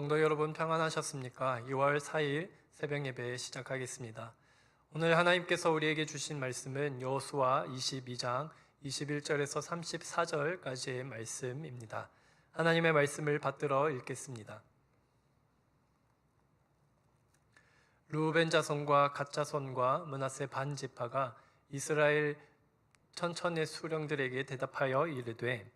성도 여러분 평안하셨습니까? 2월 4일 새벽 예배 시작하겠습니다. 오늘 하나님께서 우리에게 주신 말씀은 여호수아 22장 21절에서 34절까지의 말씀입니다. 하나님의 말씀을 받들어 읽겠습니다. 루벤 자손과 갓 자손과 문하세 반 지파가 이스라엘 천천의 수령들에게 대답하여 이르되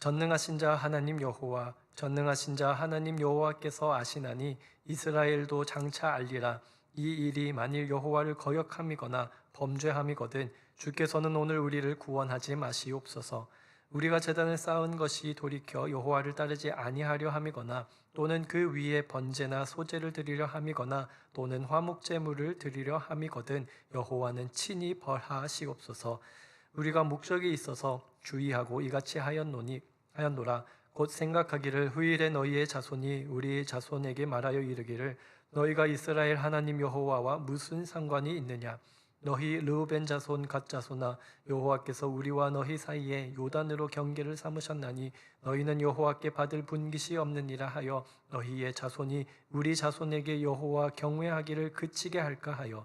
전능하신 자 하나님 여호와 전능하신 자 하나님 여호와께서 아시나니 이스라엘도 장차 알리라. 이 일이 만일 여호와를 거역함이거나 범죄함이거든 주께서는 오늘 우리를 구원하지 마시옵소서. 우리가 재단을 쌓은 것이 돌이켜 여호와를 따르지 아니하려 함이거나 또는 그 위에 번제나 소제를 드리려 함이거나 또는 화목 제물을 드리려 함이거든 여호와는 친히 벌하시옵소서. 우리가 목적이 있어서 주의하고 이같이 하였노니 하였노라 곧 생각하기를 후일에 너희의 자손이 우리 자손에게 말하여 이르기를 너희가 이스라엘 하나님 여호와와 무슨 상관이 있느냐? 너희 르우벤 자손 갓 자손아 여호와께서 우리와 너희 사이에 요단으로 경계를 삼으셨나니 너희는 여호와께 받을 분깃이 없느니라 하여 너희의 자손이 우리 자손에게 여호와 경외하기를 그치게 할까 하여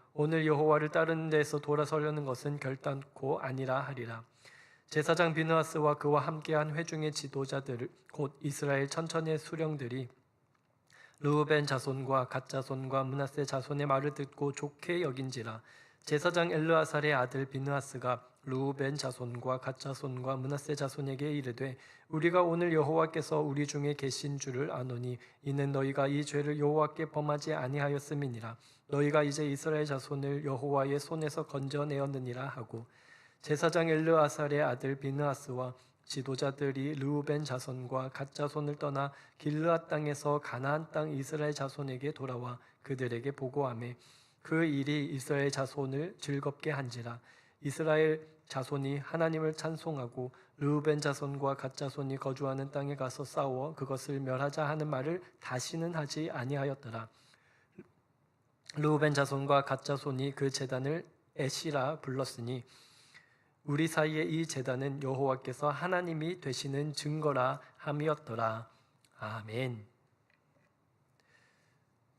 오늘 여호와를 따르는 데서 돌아서려는 것은 결단코 아니라 하리라. 제사장 비느하스와 그와 함께한 회중의 지도자들 곧 이스라엘 천천의 수령들이 르우벤 자손과 갓 자손과 문하세 자손의 말을 듣고 좋게 여긴지라. 제사장 엘르아살의 아들 비느하스가 르우벤 자손과 갓 자손과 문하세 자손에게 이르되 우리가 오늘 여호와께서 우리 중에 계신 줄을 아노니 이는 너희가 이 죄를 여호와께 범하지 아니하였음이니라 너희가 이제 이스라엘 자손을 여호와의 손에서 건져내었느니라 하고 제사장 엘르아살의 아들 비느하스와 지도자들이 르우벤 자손과 갓 자손을 떠나 길르앗 땅에서 가나안 땅 이스라엘 자손에게 돌아와 그들에게 보고하매 그 일이 이스라엘 자손을 즐겁게 한지라. 이스라엘 자손이 하나님을 찬송하고 르우벤 자손과 갓 자손이 거주하는 땅에 가서 싸워 그것을 멸하자 하는 말을 다시는 하지 아니하였더라 르우벤 자손과 갓 자손이 그 제단을 에시라 불렀으니 우리 사이의 이 제단은 여호와께서 하나님이 되시는 증거라 함이었더라. 아멘.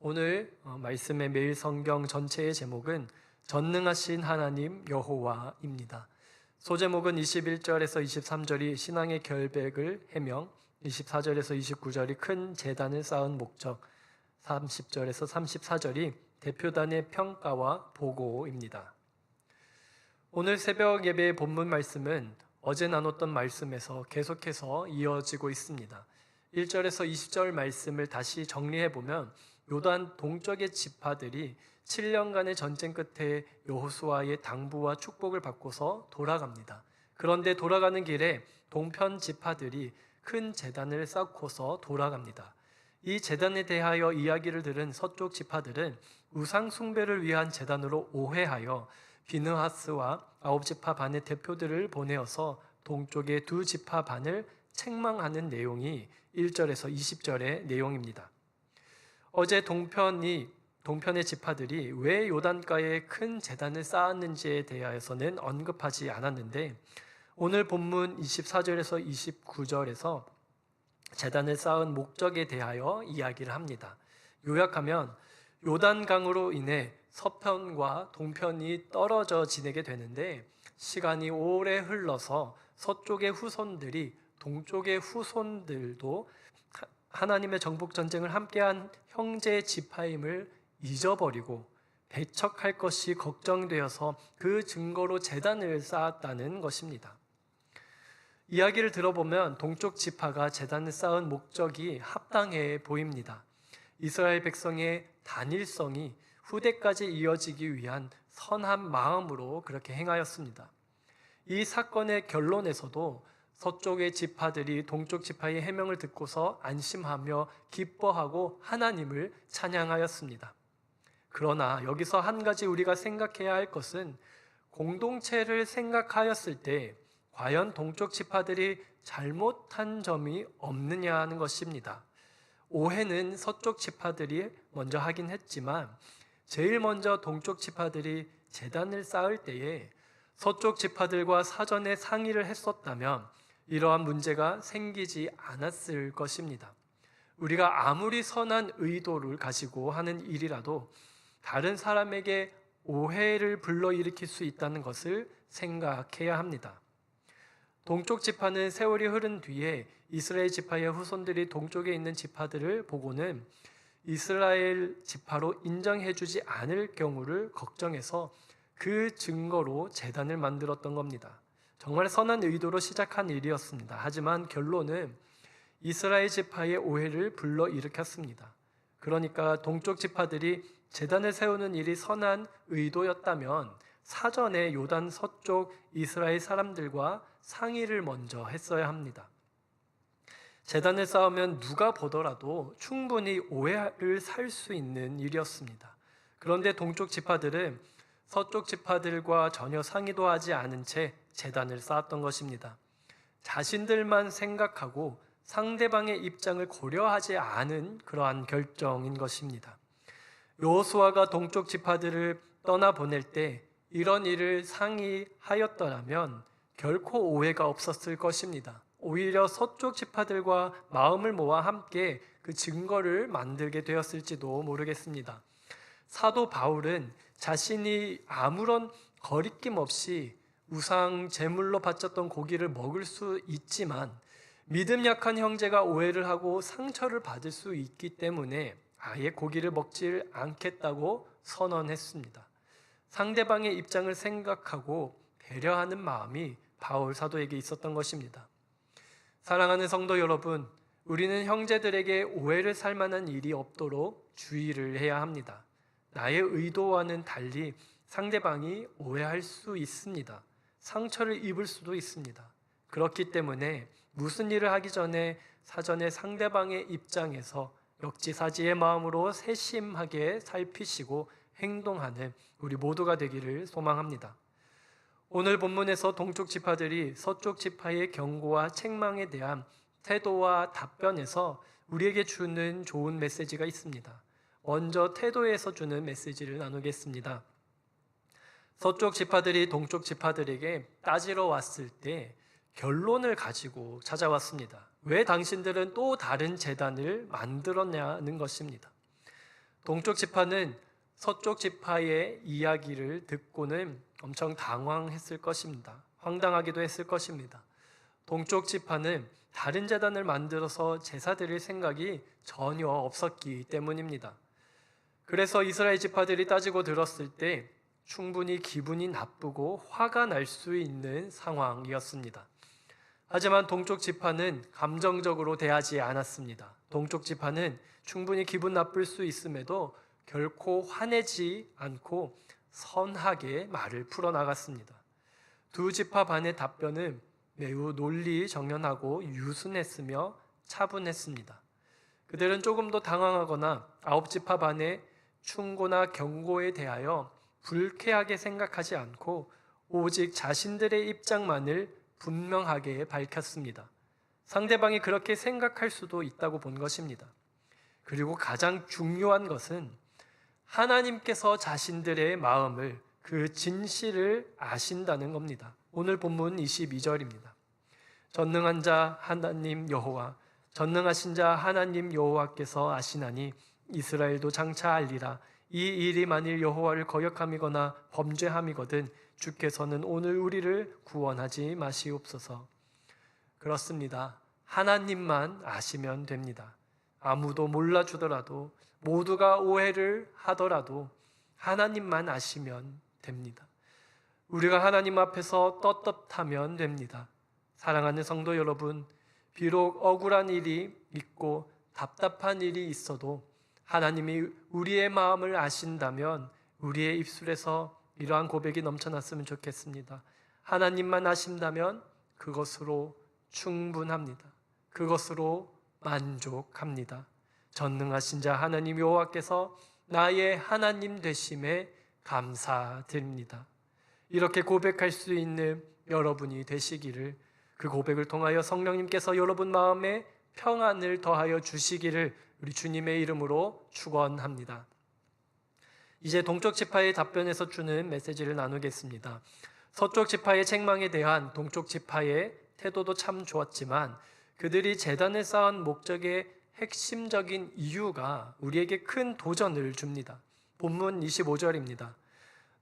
오늘 어, 말씀의 매일 성경 전체의 제목은 전능하신 하나님 여호와입니다. 소제목은 21절에서 23절이 신앙의 결백을 해명, 24절에서 29절이 큰 재단을 쌓은 목적, 30절에서 34절이 대표단의 평가와 보고입니다. 오늘 새벽 예배의 본문 말씀은 어제 나눴던 말씀에서 계속해서 이어지고 있습니다. 1절에서 20절 말씀을 다시 정리해 보면 요단 동쪽의 지파들이 7년간의 전쟁 끝에 여호수아의 당부와 축복을 받고서 돌아갑니다. 그런데 돌아가는 길에 동편 지파들이 큰 재단을 쌓고서 돌아갑니다. 이 재단에 대하여 이야기를 들은 서쪽 지파들은 우상 숭배를 위한 재단으로 오해하여 비느하스와 아홉 지파 반의 대표들을 보내어서 동쪽의 두 지파 반을 책망하는 내용이 1절에서 20절의 내용입니다. 어제 동편이 동편의 지파들이 왜 요단가에 큰 재단을 쌓았는지에 대하여서는 언급하지 않았는데 오늘 본문 24절에서 29절에서 재단을 쌓은 목적에 대하여 이야기를 합니다. 요약하면 요단강으로 인해 서편과 동편이 떨어져 지내게 되는데 시간이 오래 흘러서 서쪽의 후손들이 동쪽의 후손들도 하나님의 정복 전쟁을 함께한 형제 지파임을 잊어버리고 배척할 것이 걱정되어서 그 증거로 재단을 쌓았다는 것입니다. 이야기를 들어보면 동쪽 지파가 재단을 쌓은 목적이 합당해 보입니다. 이스라엘 백성의 단일성이 후대까지 이어지기 위한 선한 마음으로 그렇게 행하였습니다. 이 사건의 결론에서도 서쪽의 지파들이 동쪽 지파의 해명을 듣고서 안심하며 기뻐하고 하나님을 찬양하였습니다. 그러나 여기서 한 가지 우리가 생각해야 할 것은 공동체를 생각하였을 때 과연 동쪽 지파들이 잘못한 점이 없느냐 하는 것입니다. 오해는 서쪽 지파들이 먼저 하긴 했지만 제일 먼저 동쪽 지파들이 재단을 쌓을 때에 서쪽 지파들과 사전에 상의를 했었다면 이러한 문제가 생기지 않았을 것입니다. 우리가 아무리 선한 의도를 가지고 하는 일이라도 다른 사람에게 오해를 불러일으킬 수 있다는 것을 생각해야 합니다. 동쪽 지파는 세월이 흐른 뒤에 이스라엘 지파의 후손들이 동쪽에 있는 지파들을 보고는 이스라엘 지파로 인정해주지 않을 경우를 걱정해서 그 증거로 재단을 만들었던 겁니다. 정말 선한 의도로 시작한 일이었습니다. 하지만 결론은 이스라엘 지파의 오해를 불러 일으켰습니다. 그러니까 동쪽 지파들이 재단을 세우는 일이 선한 의도였다면 사전에 요단 서쪽 이스라엘 사람들과 상의를 먼저 했어야 합니다. 재단을 쌓으면 누가 보더라도 충분히 오해를 살 수 있는 일이었습니다. 그런데 동쪽 지파들은 서쪽 지파들과 전혀 상의도 하지 않은 채 재단을 쌓았던 것입니다. 자신들만 생각하고 상대방의 입장을 고려하지 않은 그러한 결정인 것입니다. 여호수아가 동쪽 지파들을 떠나 보낼 때 이런 일을 상의하였더라면 결코 오해가 없었을 것입니다. 오히려 서쪽 지파들과 마음을 모아 함께 그 증거를 만들게 되었을지도 모르겠습니다. 사도 바울은 자신이 아무런 거리낌 없이 우상 제물로 바쳤던 고기를 먹을 수 있지만 믿음 약한 형제가 오해를 하고 상처를 받을 수 있기 때문에 아예 고기를 먹질 않겠다고 선언했습니다. 상대방의 입장을 생각하고 배려하는 마음이 바울 사도에게 있었던 것입니다. 사랑하는 성도 여러분, 우리는 형제들에게 오해를 살 만한 일이 없도록 주의를 해야 합니다. 나의 의도와는 달리 상대방이 오해할 수 있습니다. 상처를 입을 수도 있습니다. 그렇기 때문에 무슨 일을 하기 전에 사전에 상대방의 입장에서 역지사지의 마음으로 세심하게 살피시고 행동하는 우리 모두가 되기를 소망합니다. 오늘 본문에서 동쪽 지파들이 서쪽 지파의 경고와 책망에 대한 태도와 답변에서 우리에게 주는 좋은 메시지가 있습니다. 먼저 태도에서 주는 메시지를 나누겠습니다. 서쪽 지파들이 동쪽 지파들에게 따지러 왔을 때 결론을 가지고 찾아왔습니다. 왜 당신들은 또 다른 재단을 만들었냐는 것입니다. 동쪽 지파는 서쪽 지파의 이야기를 듣고는 엄청 당황했을 것입니다. 황당하기도 했을 것입니다. 동쪽 지파는 다른 재단을 만들어서 제사 드릴 생각이 전혀 없었기 때문입니다. 그래서 이스라엘 지파들이 따지고 들었을 때 충분히 기분이 나쁘고 화가 날 수 있는 상황이었습니다. 하지만 동쪽 지파는 감정적으로 대하지 않았습니다. 동쪽 지파는 충분히 기분 나쁠 수 있음에도 결코 화내지 않고 선하게 말을 풀어나갔습니다. 두 지파 반의 답변은 매우 논리 정연하고 유순했으며 차분했습니다. 그들은 조금 더 당황하거나 아홉 지파 반의 충고나 경고에 대하여 불쾌하게 생각하지 않고 오직 자신들의 입장만을 분명하게 밝혔습니다. 상대방이 그렇게 생각할 수도 있다고 본 것입니다. 그리고 가장 중요한 것은 하나님께서 자신들의 마음을 그 진실을 아신다는 겁니다. 오늘 본문 22절입니다. 전능한 자 하나님 여호와 전능하신 자 하나님 여호와께서 아시나니 이스라엘도 장차 알리라 이 일이 만일 여호와를 거역함이거나 범죄함이거든 주께서는 오늘 우리를 구원하지 마시옵소서. 그렇습니다. 하나님만 아시면 됩니다. 아무도 몰라 주더라도 모두가 오해를 하더라도 하나님만 아시면 됩니다. 우리가 하나님 앞에서 떳떳하면 됩니다. 사랑하는 성도 여러분, 비록 억울한 일이 있고 답답한 일이 있어도 하나님이 우리의 마음을 아신다면 우리의 입술에서 이러한 고백이 넘쳐났으면 좋겠습니다. 하나님만 아신다면 그것으로 충분합니다. 그것으로 만족합니다. 전능하신 자 하나님 여호와께서 나의 하나님 되심에 감사드립니다. 이렇게 고백할 수 있는 여러분이 되시기를 그 고백을 통하여 성령님께서 여러분 마음에 평안을 더하여 주시기를 우리 주님의 이름으로 축원합니다. 이제 동쪽 지파의 답변에서 주는 메시지를 나누겠습니다. 서쪽 지파의 책망에 대한 동쪽 지파의 태도도 참 좋았지만 그들이 재단을 쌓은 목적의 핵심적인 이유가 우리에게 큰 도전을 줍니다. 본문 25절입니다.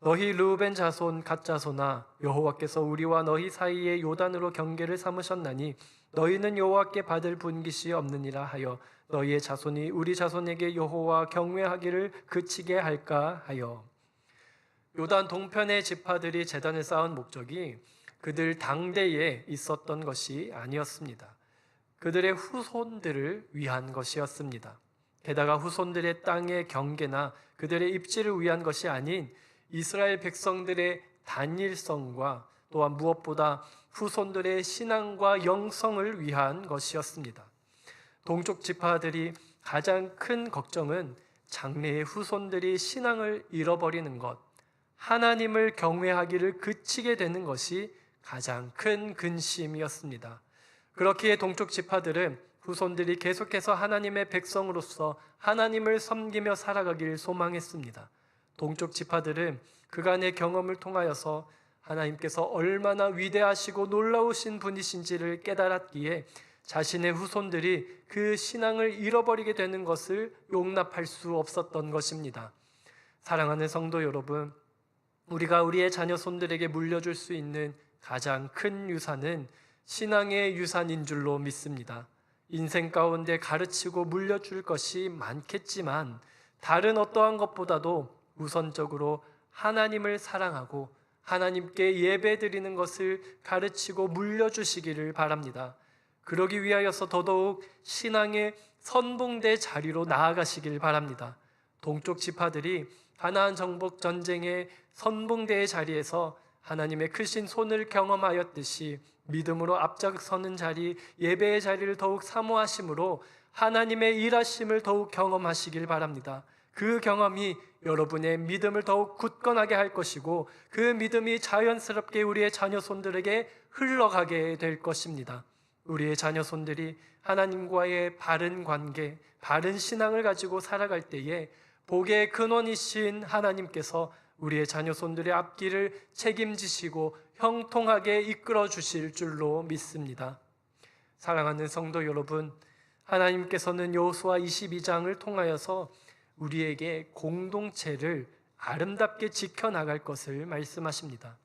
너희 르우벤 자손 갓 자손아 여호와께서 우리와 너희 사이에 요단으로 경계를 삼으셨나니 너희는 여호와께 받을 분깃이 없느니라 하여 너희의 자손이 우리 자손에게 여호와 경외하기를 그치게 할까 하여 요단 동편의 지파들이 재단을 쌓은 목적이 그들 당대에 있었던 것이 아니었습니다. 그들의 후손들을 위한 것이었습니다. 게다가 후손들의 땅의 경계나 그들의 입지를 위한 것이 아닌 이스라엘 백성들의 단일성과 또한 무엇보다 후손들의 신앙과 영성을 위한 것이었습니다. 동쪽 지파들이 가장 큰 걱정은 장래의 후손들이 신앙을 잃어버리는 것, 하나님을 경외하기를 그치게 되는 것이 가장 큰 근심이었습니다. 그렇기에 동쪽 지파들은 후손들이 계속해서 하나님의 백성으로서 하나님을 섬기며 살아가길 소망했습니다. 동쪽 지파들은 그간의 경험을 통하여서 하나님께서 얼마나 위대하시고 놀라우신 분이신지를 깨달았기에 자신의 후손들이 그 신앙을 잃어버리게 되는 것을 용납할 수 없었던 것입니다. 사랑하는 성도 여러분, 우리가 우리의 자녀 손들에게 물려줄 수 있는 가장 큰 유산은 신앙의 유산인 줄로 믿습니다. 인생 가운데 가르치고 물려줄 것이 많겠지만 다른 어떠한 것보다도 우선적으로 하나님을 사랑하고 하나님께 예배드리는 것을 가르치고 물려주시기를 바랍니다. 그러기 위하여서 더더욱 신앙의 선봉대 자리로 나아가시길 바랍니다. 동쪽 지파들이 가나안 정복 전쟁의 선봉대의 자리에서 하나님의 크신 손을 경험하였듯이 믿음으로 앞장서는 자리, 예배의 자리를 더욱 사모하심으로 하나님의 일하심을 더욱 경험하시길 바랍니다. 그 경험이 여러분의 믿음을 더욱 굳건하게 할 것이고 그 믿음이 자연스럽게 우리의 자녀 손들에게 흘러가게 될 것입니다. 우리의 자녀 손들이 하나님과의 바른 관계, 바른 신앙을 가지고 살아갈 때에 복의 근원이신 하나님께서 우리의 자녀 손들의 앞길을 책임지시고 형통하게 이끌어 주실 줄로 믿습니다. 사랑하는 성도 여러분, 하나님께서는 여호수아 22장을 통하여서 우리에게 공동체를 아름답게 지켜 나갈 것을 말씀하십니다.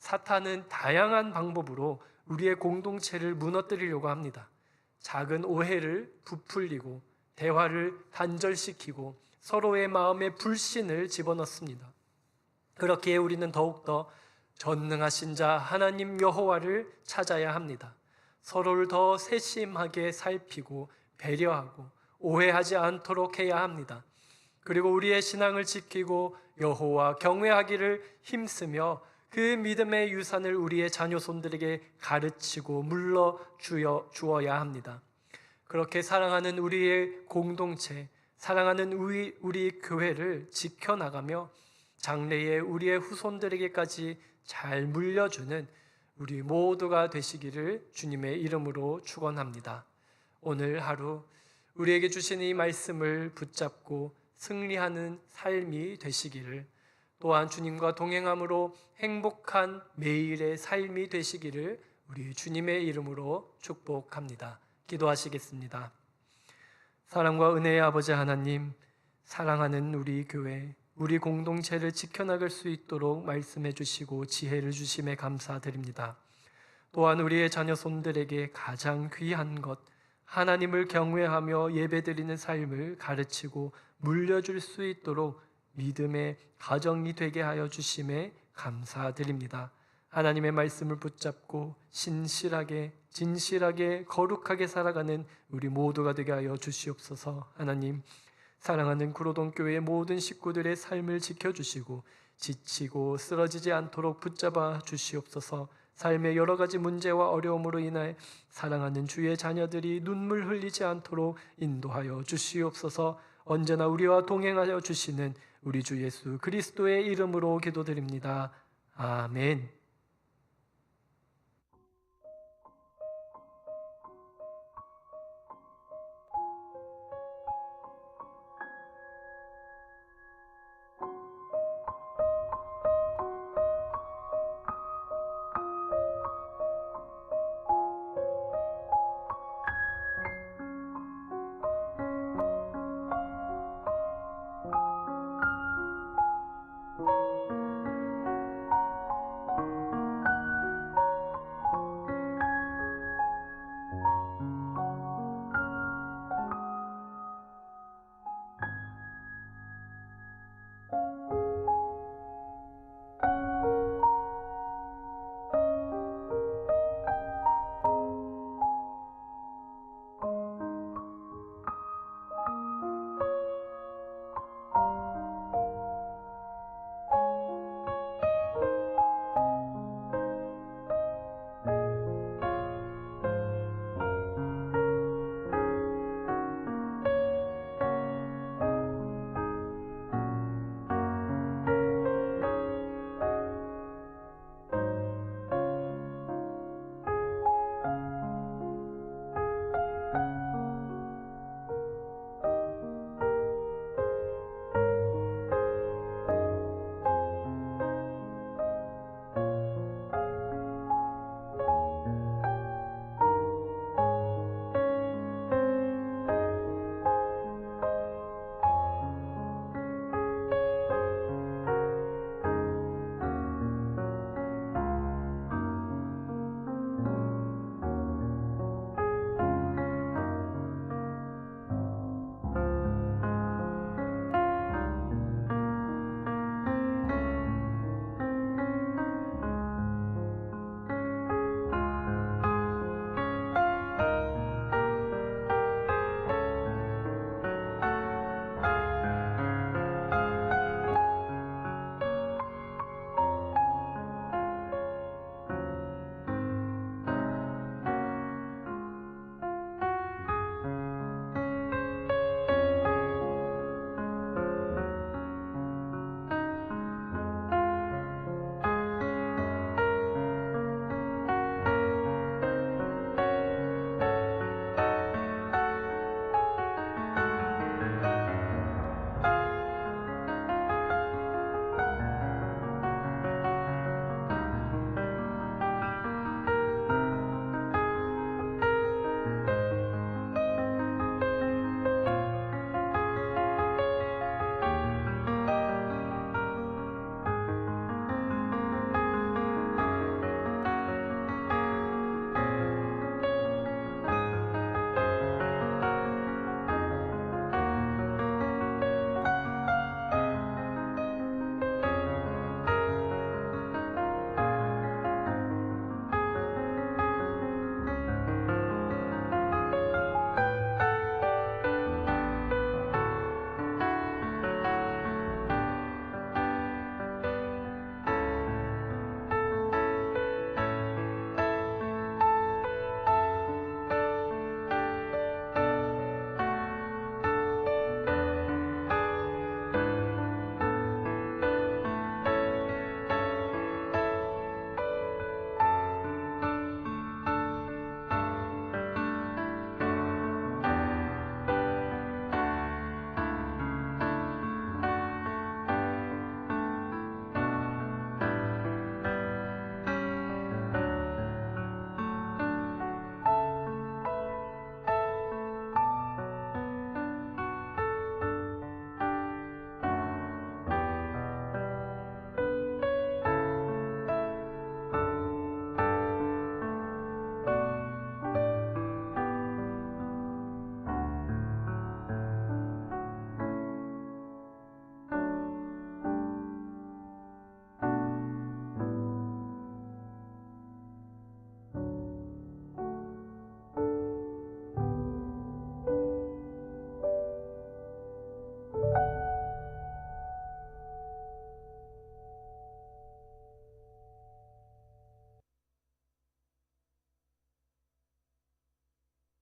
사탄은 다양한 방법으로 우리의 공동체를 무너뜨리려고 합니다. 작은 오해를 부풀리고 대화를 단절시키고 서로의 마음에 불신을 집어넣습니다. 그렇기에 우리는 더욱더 전능하신 자 하나님 여호와를 찾아야 합니다. 서로를 더 세심하게 살피고 배려하고 오해하지 않도록 해야 합니다. 그리고 우리의 신앙을 지키고 여호와 경외하기를 힘쓰며 그 믿음의 유산을 우리의 자녀 손들에게 가르치고 물러 주어 주어야 합니다. 그렇게 사랑하는 우리의 공동체, 사랑하는 우리 우리 교회를 지켜 나가며 장래에 우리의 후손들에게까지 잘 물려주는 우리 모두가 되시기를 주님의 이름으로 축원합니다. 오늘 하루 우리에게 주신 이 말씀을 붙잡고 승리하는 삶이 되시기를 또한 주님과 동행함으로 행복한 매일의 삶이 되시기를 우리 주님의 이름으로 축복합니다. 기도하시겠습니다. 사랑과 은혜의 아버지 하나님, 사랑하는 우리 교회, 우리 공동체를 지켜나갈 수 있도록 말씀해 주시고 지혜를 주심에 감사드립니다. 또한 우리의 자녀 손들에게 가장 귀한 것, 하나님을 경외하며 예배드리는 삶을 가르치고 물려줄 수 있도록 믿음의 가정이 되게 하여 주심에 감사드립니다. 하나님의 말씀을 붙잡고 신실하게 진실하게 거룩하게 살아가는 우리 모두가 되게 하여 주시옵소서. 하나님 사랑하는 구로동 교회의 모든 식구들의 삶을 지켜 주시고 지치고 쓰러지지 않도록 붙잡아 주시옵소서. 삶의 여러 가지 문제와 어려움으로 인해 사랑하는 주의 자녀들이 눈물 흘리지 않도록 인도하여 주시옵소서. 언제나 우리와 동행하여 주시는 우리 주 예수 그리스도의 이름으로 기도드립니다. 아멘.